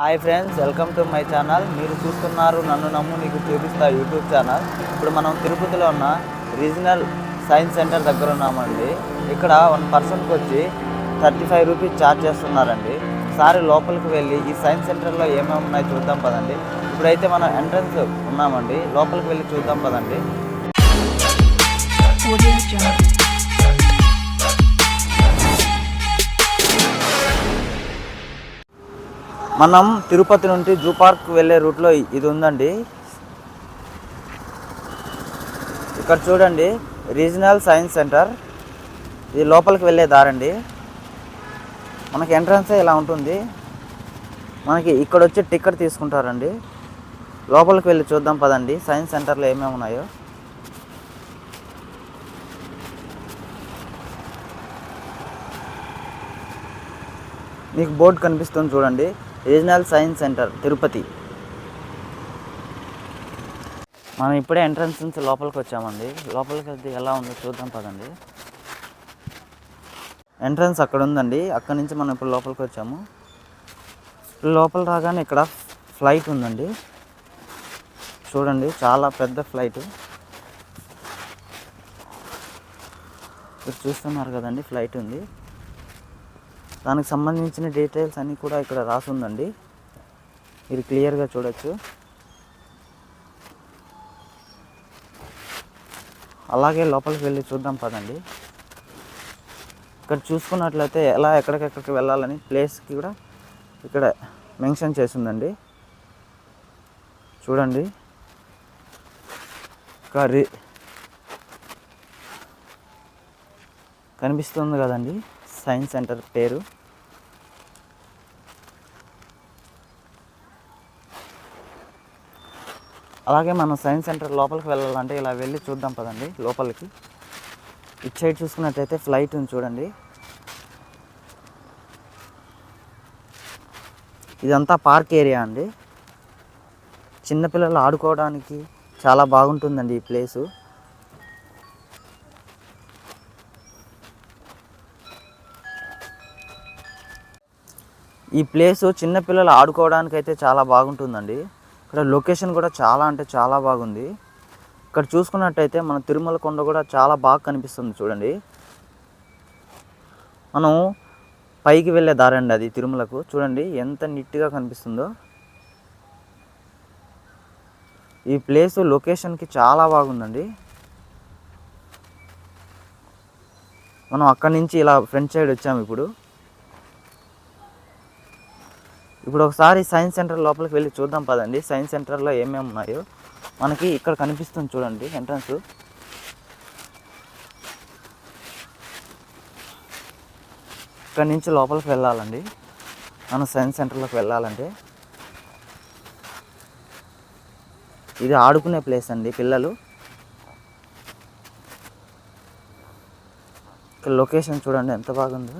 Hi friends welcome to my channel. మీరు చూస్తున్నారు నన్ను నమ్ము నీకు చూపిస్తా యూట్యూబ్ ఛానల్. ఇప్పుడు మనం తిరుపతిలో ఉన్న రీజనల్ సైన్స్ సెంటర్ దగ్గర ఉన్నామండి. ఇక్కడ వన్ పర్సన్కి వచ్చి థర్టీ ఫైవ్ రూపీస్ ఛార్జ్ చేస్తున్నారండి. ఒకసారి లోపలికి వెళ్ళి ఈ సైన్స్ సెంటర్లో ఏమేమి ఉన్నాయో చూద్దాం పదండి. ఇప్పుడైతే మనం ఎంట్రన్స్ ఉన్నామండి. లోపలికి వెళ్ళి చూద్దాం పదండి. మనం తిరుపతి నుండి జూ పార్క్ వెళ్ళే రూట్లో ఇది ఉందండి. ఇక్కడ చూడండి రీజనల్ సైన్స్ సెంటర్. ఇది లోపలికి వెళ్ళే దారండి. మనకి ఎంట్రన్సే ఇలా ఉంటుంది. మనకి ఇక్కడ వచ్చి టికెట్ తీసుకుంటారండి. లోపలికి వెళ్ళి చూద్దాం పదండి. సైన్స్ సెంటర్లో ఏమేమి ఉన్నాయో. మీకు బోర్డు కనిపిస్తుంది చూడండి. రీజనల్ సైన్స్ సెంటర్ తిరుపతి మనం ఇప్పుడే ఎంట్రన్స్ నుంచి లోపలికి వచ్చామండి. లోపలికి వెళ్తే ఎలా ఉందో చూద్దాం పదండి. ఎంట్రన్స్ అక్కడ ఉందండి. అక్కడ నుంచి మనం ఇప్పుడు లోపలికి వచ్చాము. లోపల రాగానే ఇక్కడ ఫ్లైట్ ఉందండి. చూడండి చాలా పెద్ద ఫ్లైట్ ఇక్కడ చూస్తున్నారు కదండి ఫ్లైట్ ఉంది. దానికి సంబంధించిన డీటెయిల్స్ అన్నీ కూడా ఇక్కడ రాసి ఉందండి మీరు క్లియర్గా చూడొచ్చు. అలాగే లోపలికి వెళ్ళి చూద్దాం పదండి. ఇక్కడ చూసుకున్నట్లయితే ఎలా ఎక్కడికెక్కడికి వెళ్ళాలని ప్లేస్కి కూడా ఇక్కడ మెన్షన్ చేసిందండి. చూడండి. కర్రీ. కనిపిస్తుంది కదండి. సైన్స్ సెంటర్ పేరు. అలాగే మనం సైన్స్ సెంటర్ లోపలికి వెళ్ళాలంటే ఇలా వెళ్ళి చూద్దాం పదండి లోపలికి. ఇటు సైడ్ చూసుకున్నట్టయితే ఫ్లైట్ ఉంది చూడండి. ఇదంతా పార్క్ ఏరియా అండి. చిన్నపిల్లలు ఆడుకోవడానికి చాలా బాగుంటుందండి ఈ ప్లేసు. ఈ ప్లేస్ చిన్నపిల్లలు ఆడుకోవడానికి అయితే చాలా బాగుంటుందండి. ఇక్కడ లొకేషన్ కూడా చాలా అంటే చాలా బాగుంది. ఇక్కడ చూసుకున్నట్టయితే మన తిరుమల కొండ కూడా చాలా బాగా కనిపిస్తుంది చూడండి. మనం పైకి వెళ్ళే దారండి అది తిరుమలకు. చూడండి ఎంత నీట్గా కనిపిస్తుందో. ఈ ప్లేస్ లొకేషన్కి చాలా బాగుందండి. మనం అక్కడి నుంచి ఇలా ఫ్రంట్ సైడ్ వచ్చాము ఇప్పుడు. ఇప్పుడు ఒకసారి సైన్స్ సెంటర్ లోపలికి వెళ్ళి చూద్దాం పదండి. సైన్స్ సెంటర్లో ఏమేమి ఉన్నాయో. మనకి ఇక్కడ కనిపిస్తుంది చూడండి ఎంట్రన్స్. ఇక్కడ నుంచి లోపలికి వెళ్ళాలండి. మనం సైన్స్ సెంటర్లోకి వెళ్ళాలంటే. ఇది ఆడుకునే ప్లేస్ అండి పిల్లలు. ఇక్కడ లొకేషన్ చూడండి ఎంత బాగుందో.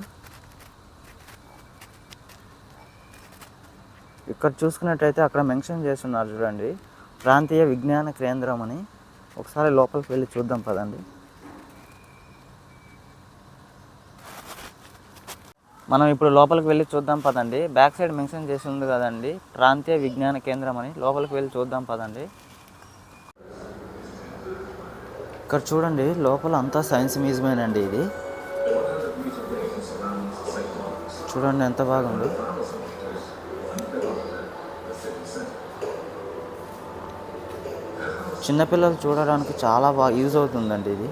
ఇక్కడ చూసుకున్నట్టయితే అక్కడ మెన్షన్ చేస్తున్నారు చూడండి. ప్రాంతీయ విజ్ఞాన కేంద్రం అని. ఒకసారి లోపలికి వెళ్ళి చూద్దాం పదండి. మనం ఇప్పుడు లోపలికి వెళ్ళి చూద్దాం పదండి. బ్యాక్ సైడ్ మెన్షన్ చేసి ఉంది కదండి. ప్రాంతీయ విజ్ఞాన కేంద్రం అని. లోపలికి వెళ్ళి చూద్దాం పదండి. ఇక్కడ చూడండి లోపల అంతా సైన్స్ మ్యూజియమేనండి ఇది. చూడండి ఎంత బాగుంది. చిన్నపిల్లలు చూడడానికి చాలా బాగా యూజ్ అవుతుందండి ఇది.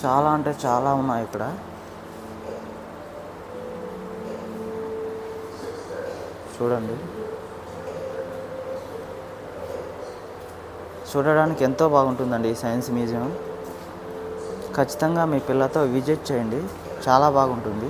చాలా అంటే చాలా ఉన్నాయి ఇక్కడ. చూడండి. చూడడానికి ఎంతో బాగుంటుందండి ఈ సైన్స్ మ్యూజియం. ఖచ్చితంగా మీ పిల్లతో విజిట్ చేయండి. చాలా బాగుంటుంది.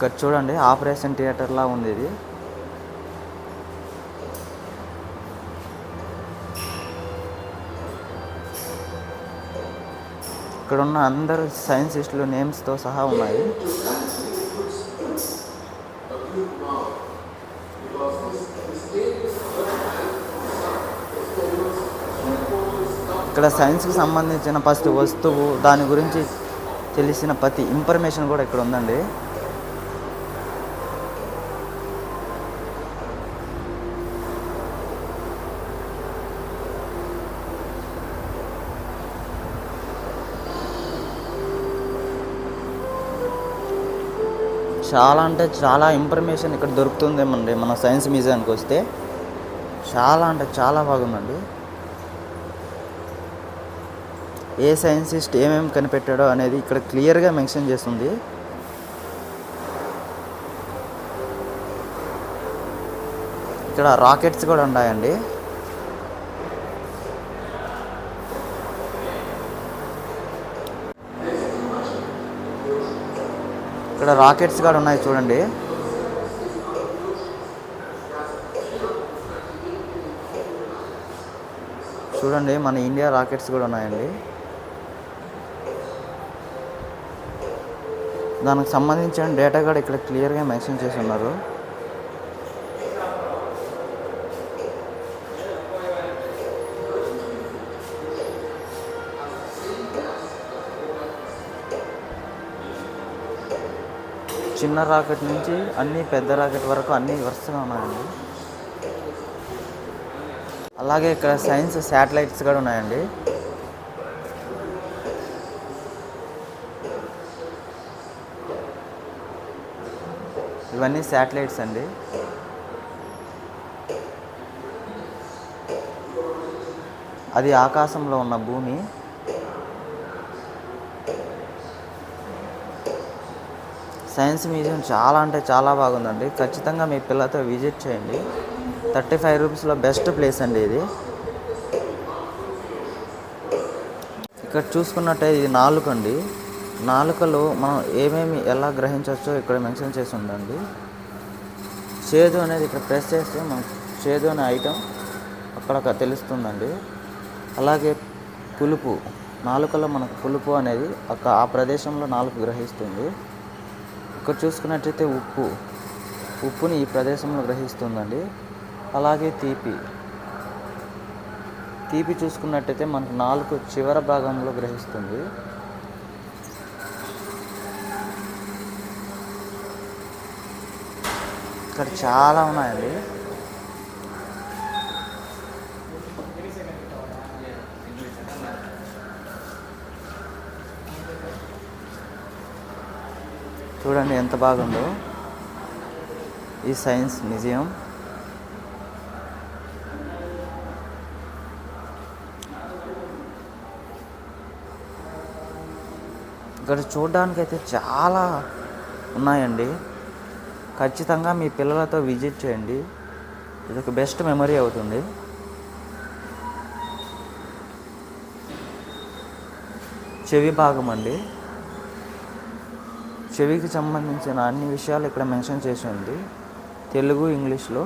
ఇక్కడ చూడండి ఆపరేషన్ థియేటర్లా ఉంది ఇది. ఇక్కడ ఉన్న అందరు నేమ్స్ నేమ్స్తో సహా ఉన్నాయి. ఇక్కడ సైన్స్కి సంబంధించిన ఫస్ట్ వస్తువు దాని గురించి తెలిసిన ప్రతి ఇన్ఫర్మేషన్ కూడా ఇక్కడ ఉందండి. చాలా అంటే చాలా ఇన్ఫర్మేషన్ ఇక్కడ దొరుకుతుందేమండి మన సైన్స్ మ్యూజియానికి వస్తే. చాలా అంటే చాలా బాగుందండి. ఏ సైన్సిస్ట్ ఏమేమి కనిపెట్టాడో అనేది ఇక్కడ క్లియర్గా మెన్షన్ చేస్తుంది. ఇక్కడ రాకెట్స్ కూడా ఉన్నాయండి. ఇక్కడ రాకెట్స్ కూడా ఉన్నాయి చూడండి. చూడండి మన ఇండియా రాకెట్స్ కూడా ఉన్నాయండి. దానికి సంబంధించిన డేటా కూడా ఇక్కడ క్లియర్గా మెన్షన్ చేసి ఉన్నారు. చిన్న రాకెట్ నుంచి అన్ని పెద్ద రాకెట్ వరకు అన్ని వరుసగా ఉన్నాయండి. అలాగే ఇక్కడ సైన్స్ శాటిలైట్స్ కూడా ఉన్నాయండి. ఇవన్నీ శాటిలైట్స్ అండి. అది ఆకాశంలో ఉన్న భూమి. సైన్స్ మ్యూజియం చాలా అంటే చాలా బాగుందండి. ఖచ్చితంగా మీ పిల్లలతో విజిట్ చేయండి. థర్టీ ఫైవ్ రూపీస్లో బెస్ట్ ప్లేస్ అండి ఇది. ఇక్కడ చూసుకున్నట్టే ఇది నాలుక అండి. నాలుకలో మనం ఏమేమి ఎలా గ్రహించవచ్చో ఇక్కడ మెన్షన్ చేసి ఉందండి. చేదు అనేది ఇక్కడ ప్రెస్ చేస్తే మనకు చేదు అనే ఐటెం అక్కడ తెలుస్తుందండి. అలాగే పులుపు నాలుకలో మనకు పులుపు అనేది ఒక ఆ ప్రదేశంలో నాలుగు గ్రహిస్తుంది. ఇక్కడ చూసుకున్నట్టయితే ఉప్పు. ఉప్పుని ఈ ప్రదేశంలో గ్రహిస్తుందండి. అలాగే తీపి. తీపి చూసుకున్నట్టయితే మనకు నాలుగు చివర భాగంలో గ్రహిస్తుంది. ఇక్కడ చాలా ఉన్నాయండి. చూడండి ఎంత బాగుందో. ఈ సైన్స్ మ్యూజియం. ఇక్కడ చూడడానికైతే చాలా ఉన్నాయండి. ఖచ్చితంగా మీ పిల్లలతో విజిట్ చేయండి. ఇది ఒక బెస్ట్ మెమరీ అవుతుంది. చెవి భాగం అండి. చెవికి సంబంధించిన అన్ని విషయాలు ఇక్కడ మెన్షన్ చేసి ఉంది. తెలుగు ఇంగ్లీష్లో.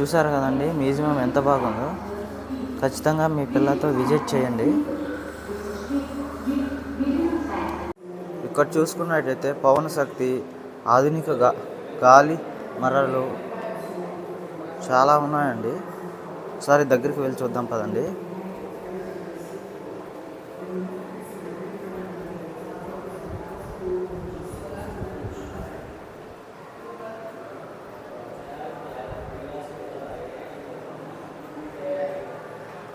చూసారు కదండి మ్యూజియం ఎంత బాగుందో. ఖచ్చితంగా మీ పిల్లలతో విజిట్ చేయండి. ఇక్కడ చూసుకున్నట్టయితే పవన శక్తి ఆధునిక గా గాలి మరలు చాలా ఉన్నాయండి. ఒకసారి దగ్గరికి వెళ్ళి చూద్దాం పదండి.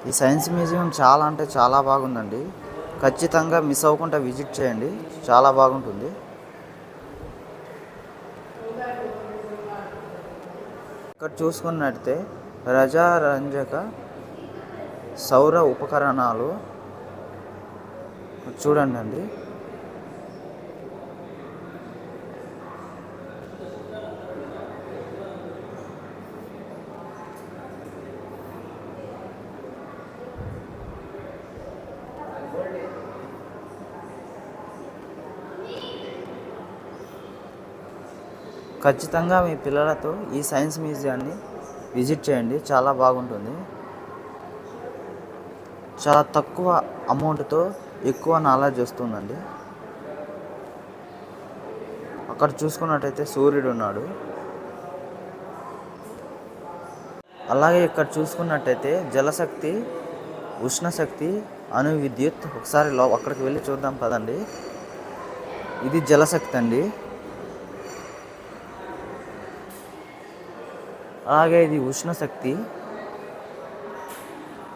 ఈ సైన్స్ మ్యూజియం చాలా అంటే చాలా బాగుందండి. ఖచ్చితంగా మిస్ అవ్వకుండా విజిట్ చేయండి. చాలా బాగుంటుంది. ఇక్కడ చూసుకున్నట్టే రజారంజక సౌర ఉపకరణాలు. చూడండి అండి. ఖచ్చితంగా మీ పిల్లలతో ఈ సైన్స్ మ్యూజియాన్ని విజిట్ చేయండి. చాలా బాగుంటుంది. చాలా తక్కువ అమౌంట్తో ఎక్కువ నాలెడ్జ్ వస్తుందండి. అక్కడ చూసుకున్నట్టయితే సూర్యుడు ఉన్నాడు. అలాగే ఇక్కడ చూసుకున్నట్టయితే జలశక్తి ఉష్ణశక్తి అణు విద్యుత్ ఒకసారి లో అక్కడికి వెళ్ళి చూద్దాం పదండి. ఇది జలశక్తి అండి. అలాగే ఇది ఉష్ణశక్తి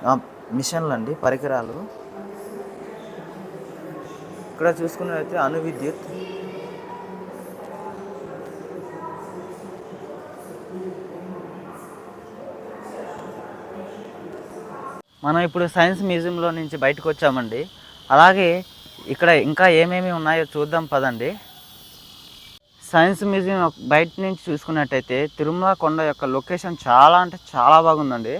శక్తి. మిషన్లు అండి పరికరాలు. ఇక్కడ చూసుకున్నట్లయితే అణు విద్యుత్ మనం ఇప్పుడు సైన్స్ మ్యూజియంలో నుంచి బయటకు వచ్చామండి. అలాగే ఇక్కడ ఇంకా ఏమేమి ఉన్నాయో చూద్దాం పదండి. సైన్స్ మ్యూజియం బయట నుంచి చూసుకున్నట్టయితే తిరుమల కొండ యొక్క లొకేషన్ చాలా అంటే చాలా బాగుందండి.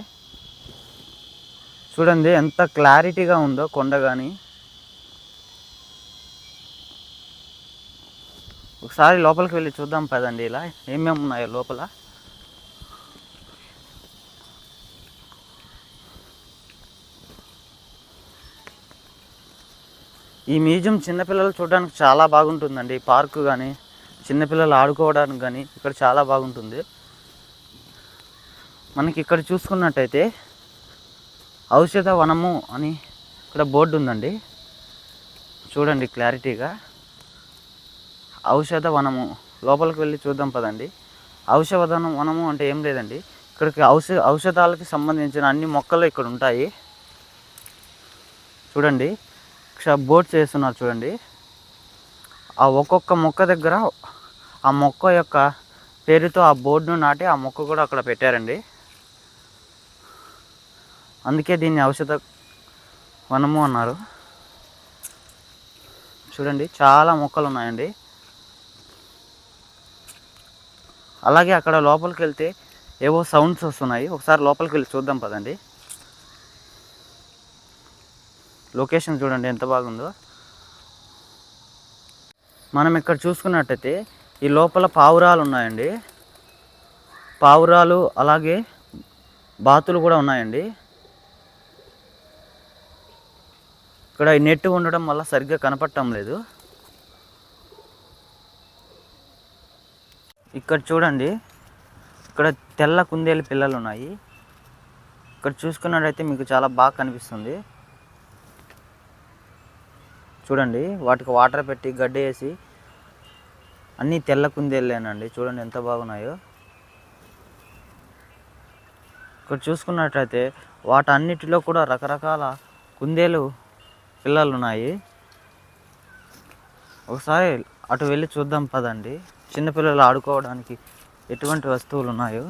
చూడండి ఎంత క్లారిటీగా ఉందో కొండ కానీ ఒకసారి లోపలికి వెళ్ళి చూద్దాం పదండి ఇలా ఏమేమి ఉన్నాయో లోపల. ఈ మ్యూజియం చిన్నపిల్లలు చూడడానికి చాలా బాగుంటుందండి పార్కు కానీ చిన్నపిల్లలు ఆడుకోవడానికి కానీ ఇక్కడ చాలా బాగుంటుంది. మనకి ఇక్కడ చూసుకున్నట్టయితే ఔషధ వనము అని ఇక్కడ బోర్డు ఉందండి. చూడండి క్లారిటీగా. ఔషధ వనము. లోపలికి వెళ్ళి చూద్దాం పదండి. ఔషధ వనము అంటే ఏం లేదండి. ఇక్కడికి ఔషధ ఔషధాలకి సంబంధించిన అన్ని మొక్కలు ఇక్కడ ఉంటాయి. చూడండి. బోర్డ్స్ చేస్తున్నారు చూడండి. ఆ ఒక్కొక్క మొక్క దగ్గర ఆ మొక్క యొక్క పేరుతో ఆ బోర్డును నాటి ఆ మొక్క కూడా అక్కడ పెట్టారండి. అందుకే దీన్ని ఔషధ వనము అన్నారు. చూడండి చాలా మొక్కలు ఉన్నాయండి. అలాగే అక్కడ లోపలికి వెళ్తే ఏవో సౌండ్స్ వస్తున్నాయి. ఒకసారి లోపలికి వెళ్ళి చూద్దాం పదండి. లొకేషన్ చూడండి ఎంత బాగుందో. మనం ఇక్కడ చూసుకున్నట్టయితే ఈ లోపల పావురాలు ఉన్నాయండి. పావురాలు అలాగే బాతులు కూడా ఉన్నాయండి. ఇక్కడ ఈ నెట్ ఉండడం వల్ల సరిగ్గా కనపడటం లేదు. ఇక్కడ చూడండి. ఇక్కడ తెల్ల కుందేలు పిల్లలు ఉన్నాయి. ఇక్కడ చూసుకున్నట్టయితే మీకు చాలా బాగా కనిపిస్తుంది. చూడండి. వాటికి వాటర్ పెట్టి గడ్డి వేసి అన్నీ తెల్ల కుందేళ్ళేనండి. చూడండి ఎంత బాగున్నాయో. ఇక్కడ చూసుకున్నట్లయితే వాటన్నిటిలో కూడా రకరకాల కుందేలు పిల్లలు ఉన్నాయి ఒకసారి అటు వెళ్ళి చూద్దాం పదండి. చిన్నపిల్లలు ఆడుకోవడానికి ఎటువంటి వస్తువులు ఉన్నాయో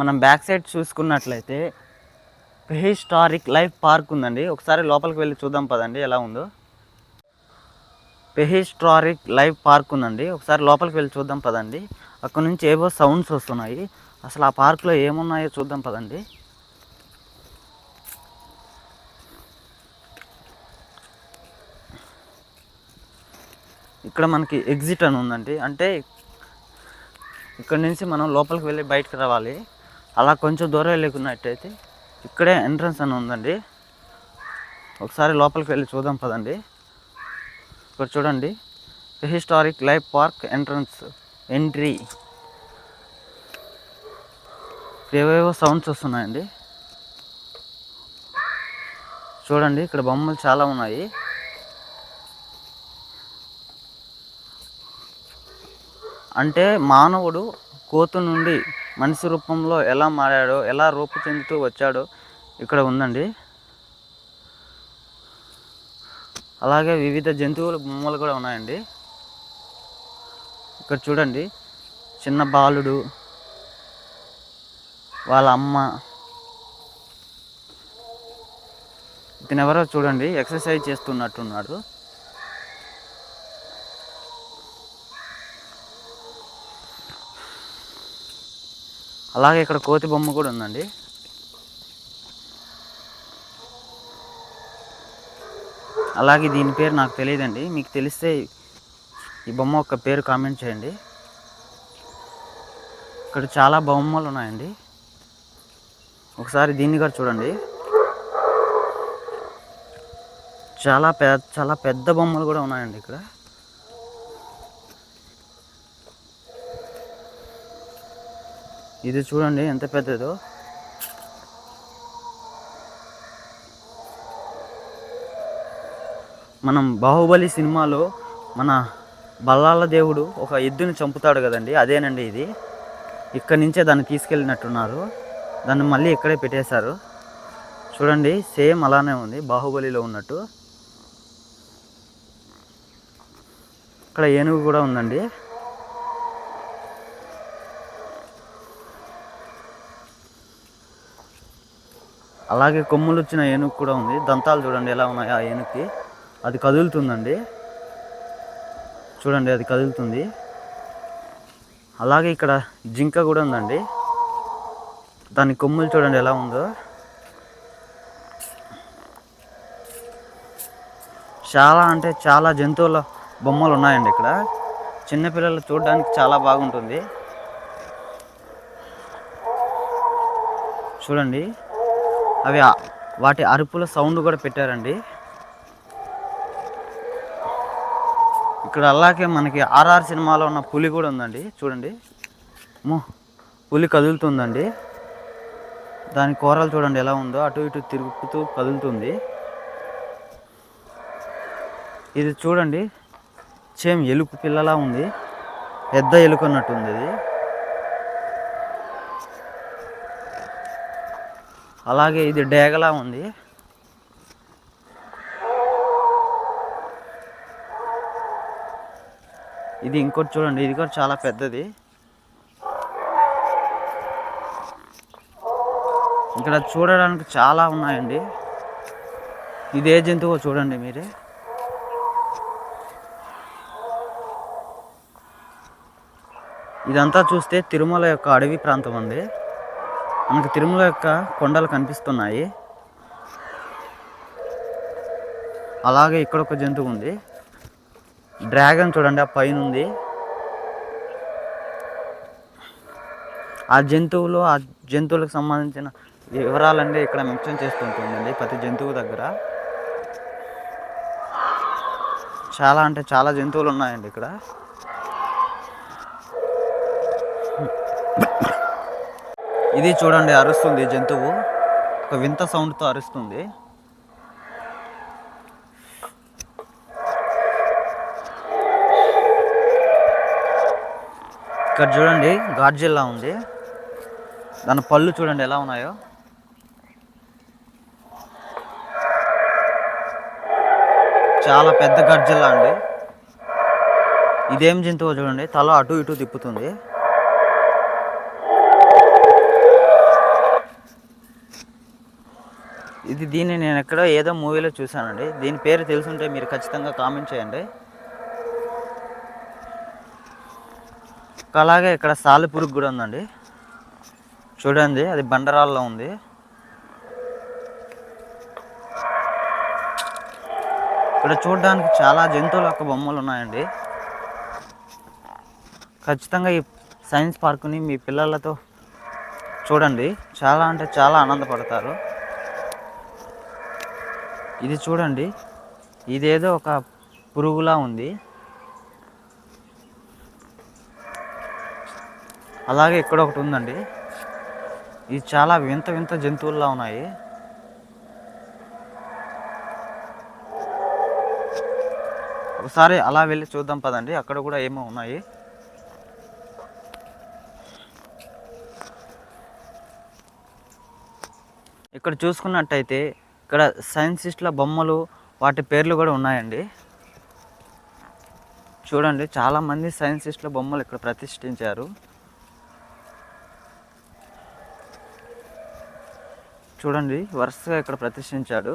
మనం బ్యాక్ సైడ్ చూసుకున్నట్లయితే ప్రిహిస్టారిక్ లైఫ్ పార్క్ ఉందండి. ఒకసారి లోపలికి వెళ్ళి చూద్దాం పదండి ఎలా ఉందో. పెహిస్టారిక్ లైవ్ పార్క్ ఉందండి. ఒకసారి లోపలికి వెళ్ళి చూద్దాం పదండి. అక్కడ నుంచి ఏవో సౌండ్స్ వస్తున్నాయి. అసలు ఆ పార్క్లో ఏమున్నాయో చూద్దాం పదండి. ఇక్కడ మనకి ఎగ్జిట్ అని ఉందండి. అంటే ఇక్కడ నుంచి మనం లోపలికి వెళ్ళి బయటకు రావాలి. అలా కొంచెం దూరం వెళ్ళకున్నట్టయితే ఇక్కడే ఎంట్రన్స్ అని ఉందండి. ఒకసారి లోపలికి వెళ్ళి చూద్దాం పదండి. ఇక్కడ చూడండి. Historic life park entrance entry ఏవేవో సౌండ్స్ వస్తున్నాయండి. చూడండి ఇక్కడ బొమ్మలు చాలా ఉన్నాయి. అంటే మానవుడు కోతు నుండి మనిషి రూపంలో ఎలా మారాడో ఎలా రూపు చెందుతూ వచ్చాడో ఇక్కడ ఉందండి. అలాగే వివిధ జంతువుల బొమ్మలు కూడా ఉన్నాయండి. ఇక్కడ చూడండి చిన్న బాలుడు వాళ్ళ అమ్మ. ఇతను ఎవరో చూడండి ఎక్సర్సైజ్ చేస్తున్నట్టున్నాడు. అలాగే ఇక్కడ కోతి బొమ్మ కూడా ఉందండి. అలాగే దీని పేరు నాకు తెలియదండి. మీకు తెలిస్తే ఈ బొమ్మ ఒక పేరు కామెంట్ చేయండి. ఇక్కడ చాలా బొమ్మలు ఉన్నాయండి. ఒకసారి దీన్ని కూడా చూడండి. చాలా పెద్ద చాలా పెద్ద బొమ్మలు కూడా ఉన్నాయండి ఇక్కడ. ఇది చూడండి ఎంత పెద్దదో. మనం బాహుబలి సినిమాలో మన బల్లాల దేవుడు ఒక ఎద్దుని చంపుతాడు కదండి అదేనండి ఇది. ఇక్కడి నుంచే దాన్ని తీసుకెళ్ళినట్టున్నారు. దాన్ని మళ్ళీ ఇక్కడే పెట్టేశారు. చూడండి సేమ్ అలానే ఉంది బాహుబలిలో ఉన్నట్టు. ఇక్కడ ఏనుగు కూడా ఉందండి. అలాగే కొమ్ములు వచ్చిన ఏనుగు కూడా ఉంది. దంతాలు చూడండి ఎలా ఉన్నాయి ఆ ఏనుగుకి. అది కదులుతుందండి. చూడండి అది కదులుతుంది. అలాగే ఇక్కడ జింక కూడా ఉందండి. దాని కొమ్ములు చూడండి ఎలా ఉందో. చాలా అంటే చాలా జంతువుల బొమ్మలు ఉన్నాయండి ఇక్కడ. చిన్నపిల్లలు చూడడానికి చాలా బాగుంటుంది. చూడండి. అవి వాటి అరుపుల సౌండ్ కూడా పెట్టారండి. ఇక్కడ అలాగే మనకి ఆర్ఆర్ సినిమాలో ఉన్న పులి కూడా ఉందండి. చూడండి. మో పులి కదులుతుందండి. దాని కూరలు చూడండి ఎలా ఉందో. అటు ఇటు తిరుగుతూ కదులుతుంది. ఇది చూడండి. చేమ్ ఎలుకు పిల్లలా ఉంది. పెద్ద ఎలుక అన్నట్టుంది ఇది. అలాగే ఇది డేగలా ఉంది. ఇది ఇంకోటి చూడండి ఇది కూడా చాలా పెద్దది. ఇక్కడ చూడడానికి చాలా ఉన్నాయండి. ఇది ఏ జంతువు చూడండి మీరే. ఇదంతా చూస్తే తిరుమల యొక్క అడవి ప్రాంతం ఉంది మనకు తిరుమల యొక్క కొండలు కనిపిస్తున్నాయి. అలాగే ఇక్కడ ఒక జంతువు ఉంది. డ్రాగన్ చూడండి ఆ పైన ఉంది. ఆ జంతువులు ఆ జంతువులకు సంబంధించిన వివరాలన్నీ ఇక్కడ మెన్షన్ చేస్తుంటుందండి ప్రతి జంతువు దగ్గర. చాలా అంటే చాలా జంతువులు ఉన్నాయండి ఇక్కడ. ఇది చూడండి అరుస్తుంది జంతువు. ఒక వింత సౌండ్తో అరుస్తుంది. ఇక్కడ చూడండి గాడ్జిల్లా ఉంది. దాని పళ్ళు చూడండి ఎలా ఉన్నాయో. చాలా పెద్ద గర్జిల్లా అండి. ఇదేం జంతువు చూడండి తల అటు ఇటు తిప్పుతుంది. ఇది దీన్ని నేను ఎక్కడో ఏదో మూవీలో చూశానండి. దీని పేరు తెలుసుంటే మీరు ఖచ్చితంగా కామెంట్ చేయండి. అలాగే ఇక్కడ సాలి పురుగు కూడా ఉందండి. చూడండి అది బండరాల్లో ఉంది. ఇక్కడ చూడడానికి చాలా జంతువుల యొక్క బొమ్మలు ఉన్నాయండి. ఖచ్చితంగా ఈ సైన్స్ పార్కుని మీ పిల్లలతో చూడండి. చాలా అంటే చాలా ఆనందపడతారు. ఇది చూడండి ఇదేదో ఒక పురుగులా ఉంది. అలాగే ఇక్కడ ఒకటి ఉందండి. ఇది చాలా వింత వింత జంతువుల్లా ఉన్నాయి. ఒకసారి అలా వెళ్ళి చూద్దాం పదండి. అక్కడ కూడా ఏమో ఉన్నాయి. ఇక్కడ చూసుకున్నట్టయితే ఇక్కడ సైన్సిస్టుల బొమ్మలు వాటి పేర్లు కూడా ఉన్నాయండి. చూడండి చాలామంది సైన్సిస్టుల బొమ్మలు ఇక్కడ ప్రతిష్ఠించారు. చూడండి వరుసగా ఇక్కడ ప్రతిష్ఠించాడు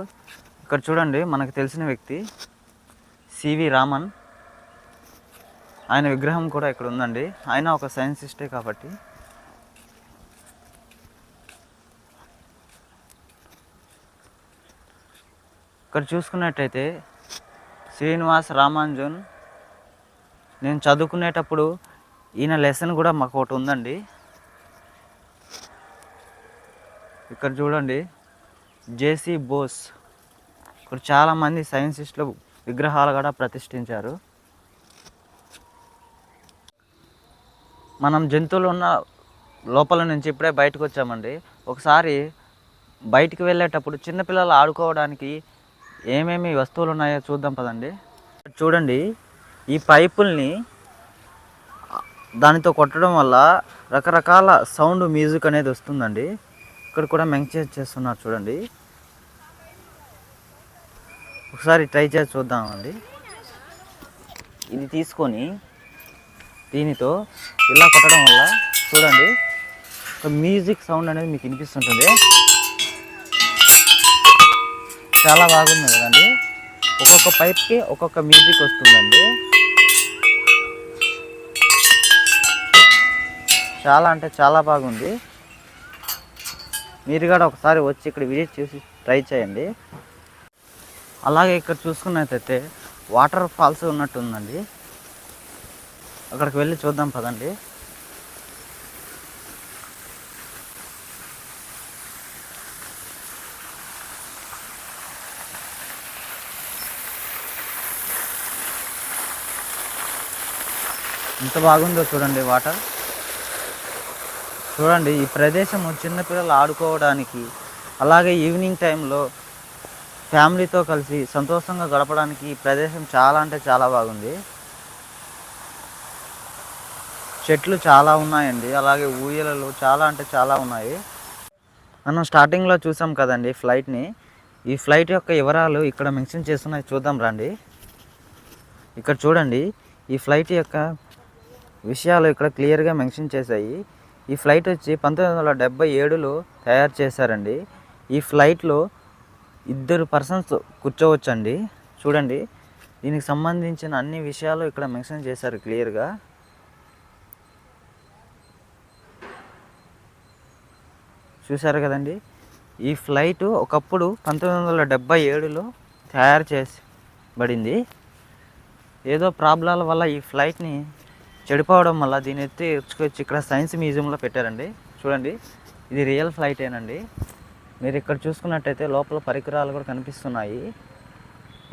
ఇక్కడ చూడండి మనకు తెలిసిన వ్యక్తి సివి రామన్. ఆయన విగ్రహం కూడా ఇక్కడ ఉందండి. ఆయన ఒక సైన్సిస్టే కాబట్టి. ఇక్కడ చూసుకున్నట్టయితే శ్రీనివాస్ రామాంజన్. నేను చదువుకునేటప్పుడు ఈయన లెసన్ కూడా మాకు ఒకటి ఉందండి. ఇక్కడ చూడండి జేసీ బోస్. ఇక్కడ చాలామంది సైంటిస్టులు విగ్రహాలు కూడా ప్రతిష్ఠించారు. మనం జంతువులు ఉన్న లోపల నుంచి ఇప్పుడే బయటకు వచ్చామండి. ఒకసారి బయటికి వెళ్ళేటప్పుడు చిన్నపిల్లలు ఆడుకోవడానికి ఏమేమి వస్తువులు ఉన్నాయో చూద్దాం పదండి. చూడండి ఈ పైపుల్ని దానితో కొట్టడం వల్ల రకరకాల సౌండ్ మ్యూజిక్ అనేది వస్తుందండి. ఇక్కడ కూడా మెన్షన్ చేస్తున్నారు చూడండి. ఒకసారి ట్రై చేసి చూద్దామండి ఇది తీసుకొని దీనితో ఇలా కొట్టడం వల్ల చూడండి ఒక మ్యూజిక్ సౌండ్ అనేది మీకు వినిపిస్తుంటుంది. చాలా బాగుంది కదండి. ఒక్కొక్క పైప్కి ఒక్కొక్క మ్యూజిక్ వస్తుందండి. చాలా అంటే చాలా బాగుంది. మీరు కూడా ఒకసారి వచ్చి ఇక్కడ విజిట్ చేసి ట్రై చేయండి. అలాగే ఇక్కడ చూసుకున్నట్టయితే వాటర్ ఫాల్స్ ఉన్నట్టు ఉందండి అక్కడికి వెళ్ళి చూద్దాం పదండి. ఎంత బాగుందో చూడండి వాటర్. చూడండి ఈ ప్రదేశము చిన్నపిల్లలు ఆడుకోవడానికి అలాగే ఈవినింగ్ టైంలో ఫ్యామిలీతో కలిసి సంతోషంగా గడపడానికి ఈ ప్రదేశం చాలా అంటే చాలా బాగుంది. చెట్లు చాలా ఉన్నాయండి అలాగే ఊయలలు చాలా అంటే చాలా ఉన్నాయి. మనం స్టార్టింగ్లో చూసాం కదండి ఫ్లైట్ని ఈ ఫ్లైట్ యొక్క వివరాలు ఇక్కడ మెన్షన్ చేస్తున్నాయి చూద్దాం రండి. ఇక్కడ చూడండి ఈ ఫ్లైట్ యొక్క విషయాలు ఇక్కడ క్లియర్గా మెన్షన్ చేశాయి. ఈ ఫ్లైట్ వచ్చి పంతొమ్మిది వందల డెబ్బై ఏడులో తయారు చేశారండి. ఈ ఫ్లైట్లో ఇద్దరు పర్సన్స్ కూర్చోవచ్చండి. చూడండి దీనికి సంబంధించిన అన్ని విషయాలు ఇక్కడ మెన్షన్ చేశారు క్లియర్గా. చూశారు కదండి ఈ ఫ్లైట్ ఒకప్పుడు పంతొమ్మిది వందల డెబ్బై ఏడులో తయారు చేసబడింది ఏదో ప్రాబ్లాల వల్ల ఈ ఫ్లైట్ని చెడిపోవడం వల్ల దీని ఎత్తి వచ్చి ఇక్కడ సైన్స్ మ్యూజియంలో పెట్టారండి. చూడండి ఇది రియల్ ఫ్లైటేనండి. మీరు ఇక్కడ చూసుకున్నట్టయితే లోపల పరికరాలు కూడా కనిపిస్తున్నాయి.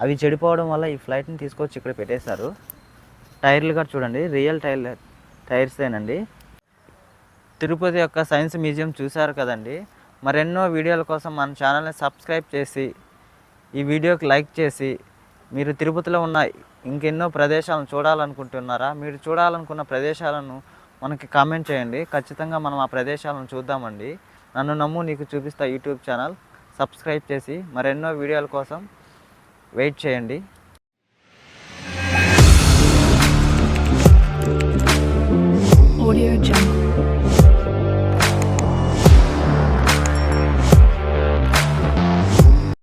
అవి చెడిపోవడం వల్ల ఈ ఫ్లైట్ని తీసుకొచ్చి ఇక్కడ పెట్టేశారు. టైర్లు కూడా చూడండి రియల్ టైర్ టైర్సేనండి. తిరుపతి యొక్క సైన్స్ మ్యూజియం చూశారు కదండి. మరెన్నో వీడియోల కోసం మన ఛానల్ని సబ్స్క్రైబ్ చేసి ఈ వీడియోకి లైక్ చేసి మీరు తిరుపతిలో ఉన్న ఇంకెన్నో ప్రదేశాలను చూడాలనుకుంటున్నారా? మీరు చూడాలనుకున్న ప్రదేశాలను మనకి కామెంట్ చేయండి. ఖచ్చితంగా మనం ఆ ప్రదేశాలను చూద్దామండి. నన్ను నమ్ము నీకు చూపిస్తా యూట్యూబ్ ఛానల్. సబ్స్క్రైబ్ చేసి మరెన్నో వీడియోల కోసం వెయిట్ చేయండి. Audio Jungle.